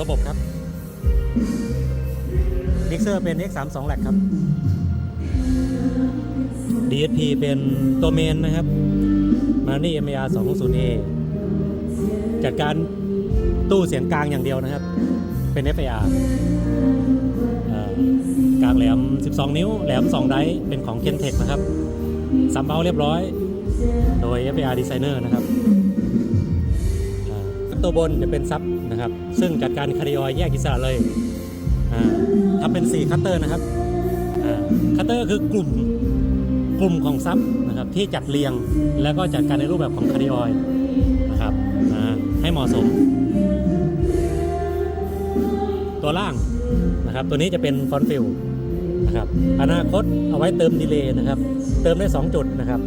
ระบบครับมิกเซอร์เป็น X32 แหลกครับ DSP เป็นตัวเมนนะครับมานี่ MAR 260A จัดการตู้เสียงกลางอย่างเดียวนะครับ เป็น FAR เอ่อกลางแหลม 12 นิ้ว แหลม 2 ไดเป็นของ Kentech นะครับซัมเบลเรียบร้อย โดย FAR Designer นะครับ ตัวบนจะเป็นซับนะครับ ซึ่งจัดการคาร์ดิออยแยกอิสระเลยอ่าทำเป็น 4 คัตเตอร์นะครับคัตเตอร์คือกลุ่มกลุ่มของซับนะครับที่จัดเรียงแล้วก็จัดการในรูปแบบของคาร์ดิออยนะครับให้เหมาะสม ตัวล่างนะครับตัวนี้จะเป็นฟอนฟิลนะครับอนาคตเอาไว้เติมดีเลย์นะครับ เติมได้ 2 จุดนะครับ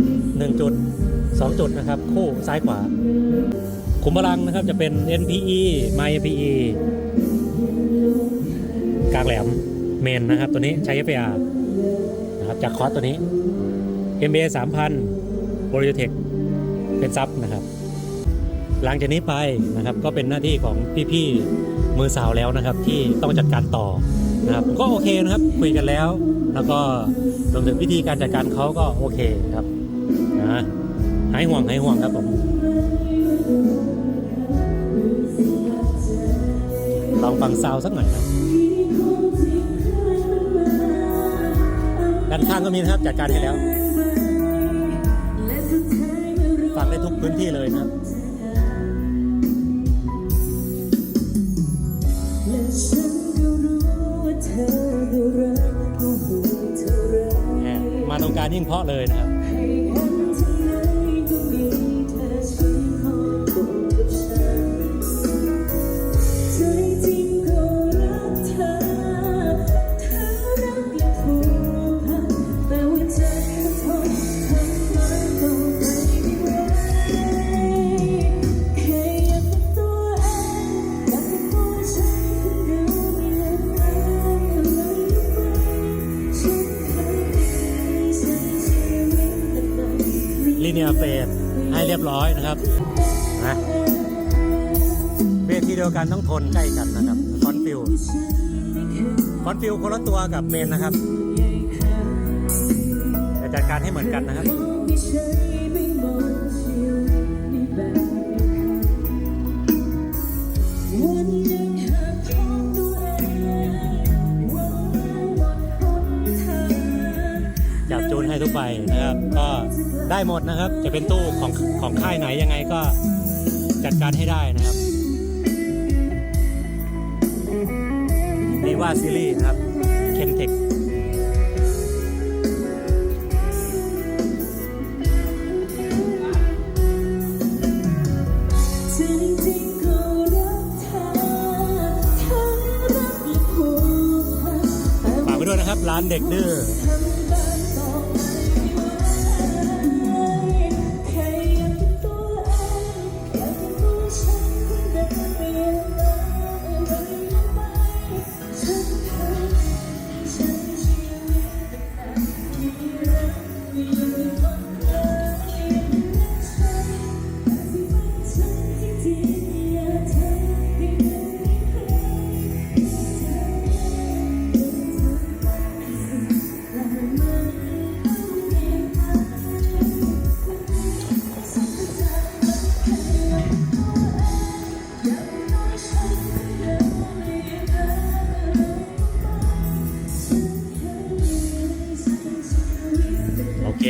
1 จุด 2 จุดนะครับ คู่ซ้ายขวา ขุมพลังนะครับจะเป็น NPE MyPE กลางแหลมเมนนะครับ ตัวนี้ใช้ FAR นะครับจากคอร์สตัวนี้ MBA 3000 b o r i o t e c h เป็นซับนะครับ หลังจากนี้ไปนะครับก็เป็นหน้าที่ของพี่ๆมือสาวแล้วนะครับ ที่ต้องจัดการต่อนะครับก็โอเคนะครับคุยกันแล้ว แล้วก็รวมถึงวิธีการจัดการเขาก็โอเคครับนะ หายห่วงหายห่วงครับผมลองฟังซาวด์สักหน่อยครับด้านข้างก็มีนะครับจัดการให้แล้ว ฟังได้ทุกพื้นที่เลยนะครับและฉันก็รู้ว่าเธอก็รักก็ห่วงเท่าไรแหมมาตรงกลารยิ่งเพราะเลยนะครับ นียเฟสให้เรียบร้อยนะครับนะเวทีเดียวกันต้องทนใกล้กันนะครับฟอนฟิวฟอนฟิวคนละตัวกับเมนนะครับแต่จัดการให้เหมือนกันนะครับ ทุกใบนะครับ ก็ได้หมดนะครับ จะเป็นตู้ของของค่ายไหนยังไงก็จัดการให้ได้นะครับนี่ว่าซีรีส์นะครับเคนเทคจริงๆก็รักเธอเธอรักและผูกพันแต่ฝากไปด้วยนะครับ ร้านเด็กดื้อ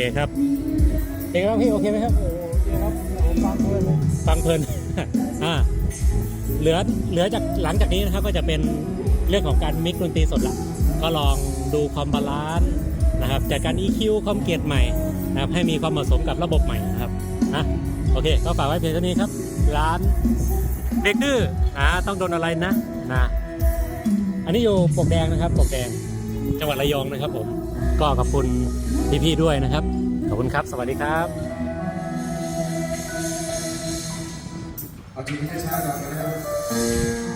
คครับเป็นไงบ้างพี่โอเคไหมครับฟังเพลินฟังเพลินอ่าเหลือเหลือจากหลังจากนี้นะครับก็จะเป็นเรื่องของการมิกซ์ดนตรีสดละก็ลองดูความบาลานซ์นะครับจากการ EQ ความเกียรติใหม่นะครับให้มีความเหมาะสมกับระบบใหม่นะครับนะโอเค ก็ฝากไว้เพียงเท่านี้ครับ ร้านเด็กดื้ออ่าต้องโดนอะไรนะนะอันนี้อยู่ปลวกแดงนะครับปลวกแดงจังหวัดระยองนะครับผมก็ขอบคุณ พี่ๆด้วยนะครับ ขอบคุณครับ สวัสดีครับเอาทีช้าๆก่อนนะครับ